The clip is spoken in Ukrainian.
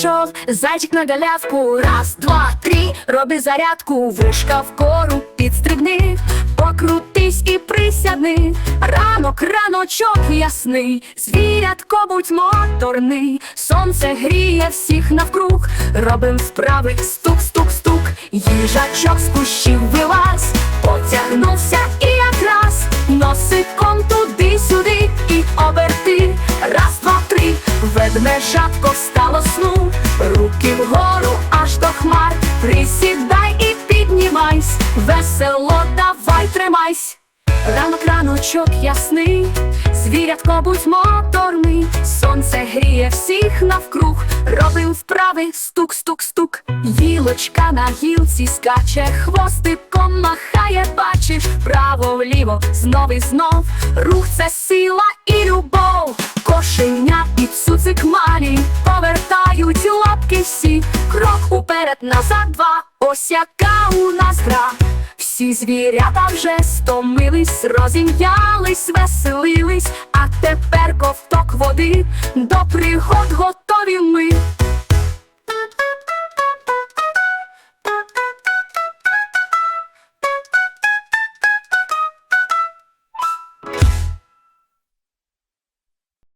Зайчик на галявку, раз, два, три, роби зарядку, вишка вгору підстрибни, покрутись і присядни, ранок, раночок ясний, звірятко будь моторний, сонце гріє всіх навкруг, робим вправи, стук, стук, стук, їжачок з кущів вилазь, потягнувся і якраз. Носиком туди-сюди і оберти, раз, два, три, ведмежатко встало сну, весело давай тримайсь. Ранок раночок ясний, звірятко будь моторний, сонце гріє всіх навкруг, робим вправи, стук, стук, стук. Гілочка на гілці скаче, хвостиком махає, бачиш, право вліво, знов і знов. Рух це сила і любов. Кошеня і цуцик малі повертають лапки всі, крок уперед, назад, два. Ось яка у нас гра. Всі звірята вже стомились, розім'ялись, веселились, а тепер ковток води, до пригод готові ми.